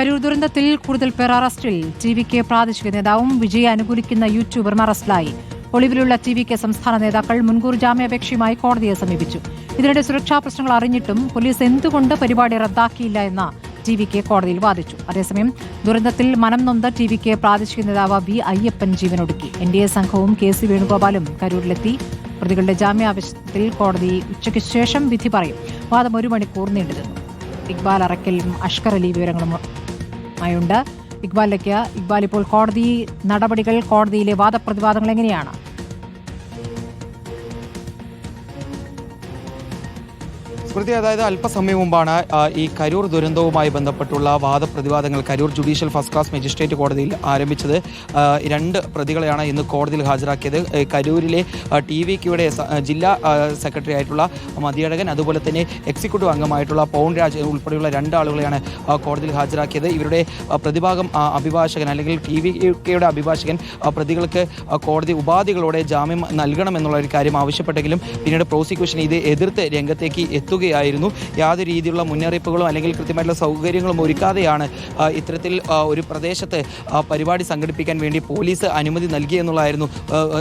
കരൂർ ദുരന്തത്തിൽ കൂടുതൽ പേർ അറസ്റ്റിൽ. ടി വി കെ പ്രാദേശിക നേതാവും വിജയെ അനുകൂലിക്കുന്ന യൂട്യൂബറും അറസ്റ്റിലായി. ഒളിവിലുള്ള ടി വി കെ സംസ്ഥാന നേതാക്കൾ മുൻകൂർ ജാമ്യാപേക്ഷയുമായി കോടതിയെ സമീപിച്ചു. ഇതിനിടെ സുരക്ഷാ പ്രശ്നങ്ങൾ അറിഞ്ഞിട്ടും പോലീസ് എന്തുകൊണ്ട് പരിപാടി റദ്ദാക്കിയില്ല എന്ന ടി വി കെ കോടതിയിൽ വാദിച്ചു. അതേസമയം ദുരന്തത്തിൽ മനം നൊന്ത ടി വി കെ പ്രാദേശിക നേതാവ് വി അയ്യപ്പൻ ജീവനൊടുക്കി. എൻ ഡി എ സംഘവും കെ സി വേണുഗോപാലും കരൂരിലെത്തി. പ്രതികളുടെ ജാമ്യാവശ്യത്തിൽ കോടതി ഉച്ചയ്ക്ക് ശേഷം വിധി പറയും. വാദം ഒരു മണിക്കൂർ നീണ്ടുനിന്നു. ഇക്ബാൽ അറക്കലും അഷ്കർ അലി വിവരങ്ങളുമായുണ്ട് ഇക്ബാലിലേക്ക് ഇക്ബാൽ ഇപ്പോൾ കോടതി നടപടികൾ കോടതിയിലെ വാദപ്രതിവാദങ്ങൾ എങ്ങനെയാണ്? സ്മൃതി അതായത് അല്പസമയം മുമ്പാണ് ഈ കരൂർ ദുരന്തവുമായി ബന്ധപ്പെട്ടുള്ള വാദപ്രതിവാദങ്ങൾ Karur judicial first class magistrate കോടതിയിൽ ആരംഭിച്ചത്. രണ്ട് പ്രതികളെയാണ് ഇന്ന് കോടതിയിൽ ഹാജരാക്കിയത്. കരൂരിലെ ടി വി കെയുടെ ജില്ലാ സെക്രട്ടറി ആയിട്ടുള്ള മതിയഴകൻ അതുപോലെ തന്നെ എക്സിക്യൂട്ടീവ് അംഗമായിട്ടുള്ള പൗൺ രാജ് ഉൾപ്പെടെയുള്ള രണ്ടാളുകളെയാണ് കോടതിയിൽ ഹാജരാക്കിയത്. ഇവരുടെ പ്രതിഭാഗം അഭിഭാഷകൻ അല്ലെങ്കിൽ ടി വി കെയുടെ അഭിഭാഷകൻ പ്രതികൾക്ക് കോടതി ഉപാധികളോടെ ജാമ്യം നൽകണമെന്നുള്ള ഒരു കാര്യം ആവശ്യപ്പെട്ടെങ്കിലും പിന്നീട് പ്രോസിക്യൂഷൻ ഇത് എതിർത്ത് രംഗത്തേക്ക് എത്തുകയായിരുന്നു യാതൊരു രീതിയിലുള്ള മുന്നറിയിപ്പുകളും അല്ലെങ്കിൽ കൃത്യമായിട്ടുള്ള സൗകര്യങ്ങളും ഒരുക്കാതെയാണ് ഇത്തരത്തിൽ ഒരു പ്രദേശത്ത് പരിപാടി സംഘടിപ്പിക്കാൻ വേണ്ടി പോലീസ് അനുമതി നൽകിയെന്നുള്ളതായിരുന്നു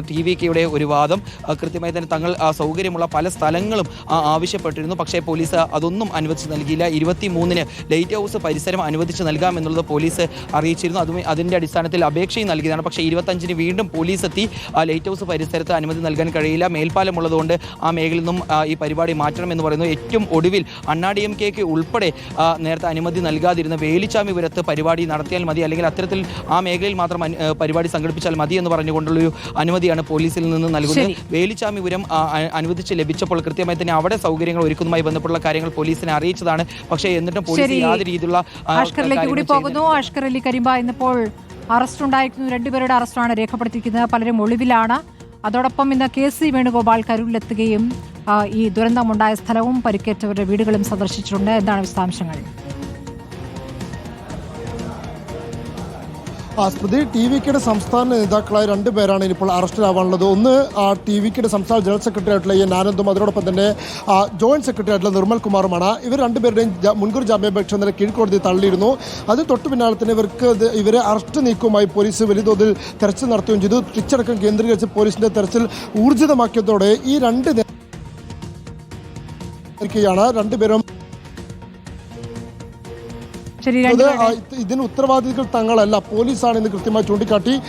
ടി വി കെയുടെ ഒരു വാദം. കൃത്യമായി തന്നെ തങ്ങൾ സൗകര്യമുള്ള പല സ്ഥലങ്ങളും ആവശ്യപ്പെട്ടിരുന്നു. പക്ഷേ പോലീസ് അതൊന്നും അനുവദിച്ച് നൽകിയില്ല. ഇരുപത്തി മൂന്നിന് ലൈറ്റ് ഹൗസ് പരിസരം അനുവദിച്ച് നൽകാമെന്നുള്ളത് പോലീസ് അറിയിച്ചിരുന്നു. അതും അതിന്റെ അടിസ്ഥാനത്തിൽ അപേക്ഷയും നൽകിയതാണ്. പക്ഷേ ഇരുപത്തഞ്ചിന് വീണ്ടും പോലീസ് എത്തി ലൈറ്റ് ഹൗസ് പരിസരത്ത് അനുമതി നൽകാൻ കഴിയില്ല. മേൽപ്പാലം ഉള്ളതുകൊണ്ട് ആ മേഖലയിൽ നിന്നും ഈ പരിപാടി മാറ്റണമെന്ന് പറയുന്നു ഏറ്റവും ഒടുവിൽ അണ്ണാ ഡി എം കെക്ക് ഉൾപ്പെടെ നേരത്തെ അനുമതി നൽകാതിരുന്ന വേലിച്ചാമി പുരത്ത് പരിപാടി നടത്തിയാൽ മതി അല്ലെങ്കിൽ അത്തരത്തിൽ ആ മേഖലയിൽ മാത്രം പരിപാടി സംഘടിപ്പിച്ചാൽ മതി എന്ന് പറഞ്ഞുകൊണ്ടുള്ളൊരു അനുമതിയാണ് പോലീസിൽ നിന്ന് നൽകുന്നത്. വേലിച്ചാമി വേലിച്ചാമിപുരം അനുവദിച്ച് ലഭിച്ചപ്പോൾ കൃത്യമായി തന്നെ അവിടെ സൗകര്യങ്ങൾ ഒരുക്കുന്നതുമായി ബന്ധപ്പെട്ടുള്ള കാര്യങ്ങൾ പോലീസിനെ അറിയിച്ചതാണ്. പക്ഷേ എന്നിട്ടും പോലീസ്. യാതൊരു രീതിയിലുള്ള ഇന്നിപ്പോൾ അറസ്റ്റ് ഉണ്ടായിരുന്നു രണ്ടുപേരുടെ അറസ്റ്റാണ് രേഖപ്പെടുത്തിയിരിക്കുന്നത്. പലരും ഒളിവിലാണ്. അതോടൊപ്പം ഇന്ന് കെ സി വേണുഗോപാൽ കരൂരിലെത്തുകയും ഈ ദുരന്തമുണ്ടായ സ്ഥലവും പരിക്കേറ്റവരുടെ വീടുകളും സന്ദർശിച്ചിട്ടുണ്ട്. എന്താണ് വിശദാംശങ്ങൾ? സ്മൃതി ടി വി കെയുടെ സംസ്ഥാന നേതാക്കളായ രണ്ട് പേരാണ് ഇപ്പോൾ അറസ്റ്റിലാവാനുള്ളത്. ഒന്ന് ടി വി കെയുടെ സംസ്ഥാന ജനറൽ സെക്രട്ടറി ആയിട്ടുള്ള എൻ ആനന്ദും അതിനോടൊപ്പം തന്നെ ജോയിന്റ് സെക്രട്ടറി ആയിട്ടുള്ള നിർമ്മൽ കുമാറുമാണ് ഇവർ രണ്ടുപേരുടെയും മുൻകൂർ ജാമ്യാപേക്ഷ ഇന്നലെ കീഴ്ക്കോടതി തള്ളിയിരുന്നു. അത് തൊട്ടു പിന്നാലെ തന്നെ ഇവർക്ക് ഇവരെ അറസ്റ്റ് നീക്കവുമായി പോലീസ് വലിയ തോതിൽ തെരച്ചിൽ നടത്തുകയും ചെയ്തു. ട്രിച്ചടക്കം കേന്ദ്രീകരിച്ച് പോലീസിന്റെ തെരച്ചിൽ ഊർജിതമാക്കിയതോടെ ഈ രണ്ട് നേ- യാണ് രണ്ടുപേരും ഇതിന് ഉത്തരവാദികൾ തങ്ങളല്ല. പോലീസാണ് ഇന്ന് കൃത്യമായി ചൂണ്ടിക്കാട്ടി.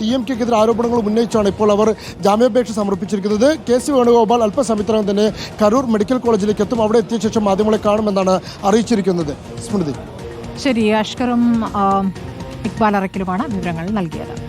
ടി എം കെക്കെതിരെ ആരോപണങ്ങൾ ഉന്നയിച്ചാണ് ഇപ്പോൾ അവർ ജാമ്യാപേക്ഷ സമർപ്പിച്ചിരിക്കുന്നത്. കെ സി വേണുഗോപാൽ അല്പസമയത്തിനകം തന്നെ കരൂർ മെഡിക്കൽ കോളേജിലേക്ക് എത്തും. അവിടെ എത്തിയ ശേഷം മാധ്യമങ്ങളെ കാണുമെന്നാണ് അറിയിച്ചിരിക്കുന്നത്. സ്മൃതി. ശരി അഷ്കറും ഇക്ബാൽ അറക്കലുമാണ് വിവരങ്ങൾ നൽകിയത്.